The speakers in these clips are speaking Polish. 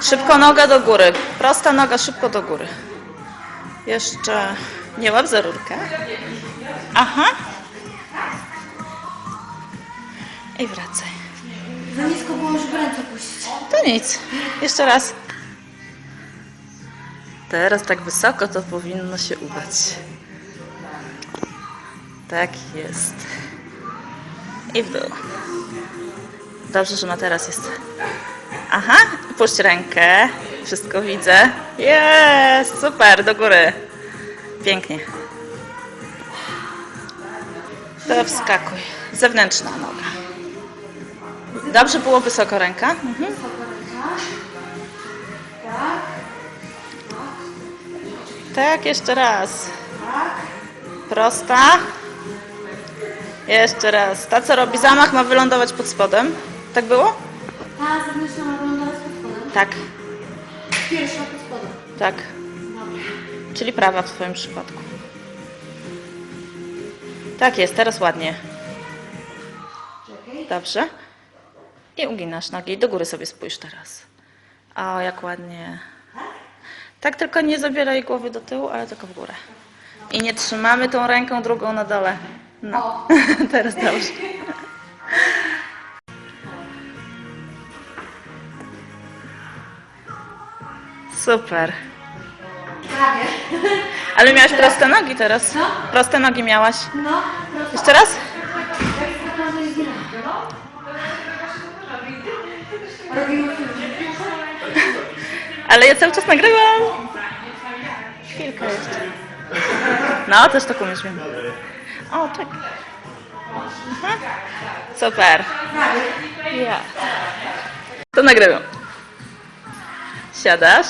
Szybko noga do góry. Prosta noga, szybko do góry. Jeszcze nie łap za rurkę. Aha. I wracaj. Za nisko było, żeby ręce puścić. To nic. Jeszcze raz. Teraz tak wysoko to powinno się udać. Tak jest. I w dół. Dobrze, że ma teraz jest. Aha, puść rękę. Wszystko widzę. Jest, super, do góry. Pięknie. To wskakuj. Zewnętrzna noga. Dobrze było wysoko ręka. Mhm. Tak, jeszcze raz. Prosta. Jeszcze raz. Ta, co robi zamach, ma wylądować pod spodem. Tak było? Ta zewnętrzna ma wylądować pod spodem. Tak, Pierwsza pod spodem. tak. Dobra. Czyli prawa w Twoim przypadku. Tak jest, teraz ładnie. Czekaj. Dobrze. I uginasz nogi. Do góry sobie spójrz teraz. O, jak ładnie. Tak, tylko nie zabieraj głowy do tyłu, ale tylko w górę. I nie trzymamy tą ręką drugą na dole. No, teraz dobrze. Super. Prawie. Ale miałaś proste nogi teraz. Co? Proste nogi miałaś. No, prosto. Jeszcze raz? Ale ja cały czas nagrywam. Chwilkę jeszcze. No, też tak umiesz, wiem. O, czekaj. Aha. Super. Ja. To nagrywam. Siadasz,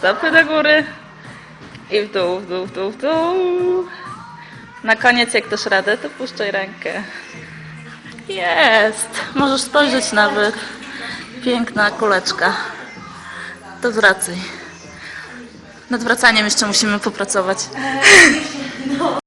stopy do góry i w dół, w dół, w dół, w dół. Na koniec, jak dasz radę, to puszczaj rękę. Jest. Możesz spojrzeć nawet. Piękna kuleczka. To wracaj. Nad wracaniem jeszcze musimy popracować. No,